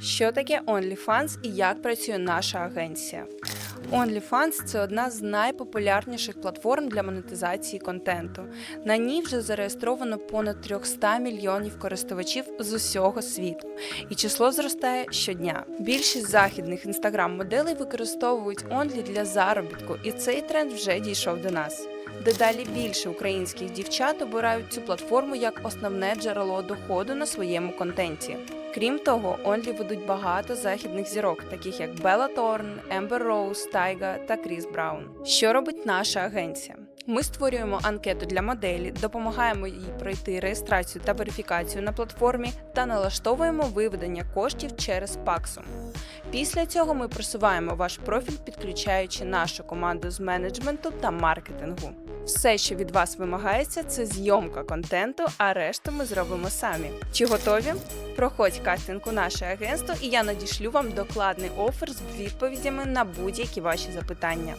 Що таке OnlyFans і як працює наша агенція? OnlyFans – це одна з найпопулярніших платформ для монетизації контенту. На ній вже зареєстровано понад 300 мільйонів користувачів з усього світу, і число зростає щодня. Більшість західних інстаграм-моделей використовують Only для заробітку, і цей тренд вже дійшов до нас. Дедалі більше українських дівчат обирають цю платформу як основне джерело доходу на своєму контенті. Крім того, Онлі ведуть багато західних зірок, таких як Белла Торн, Ембер Роуз, Тайга та Кріс Браун. Що робить наша агенція? Ми створюємо анкету для моделі, допомагаємо їй пройти реєстрацію та верифікацію на платформі та налаштовуємо виведення коштів через Paxum. Після цього ми просуваємо ваш профіль, підключаючи нашу команду з менеджменту та маркетингу. Все, що від вас вимагається, це зйомка контенту, а решту ми зробимо самі. Чи готові? Проходь кастинг у наше агентство, і я надішлю вам докладний офер з відповідями на будь-які ваші запитання.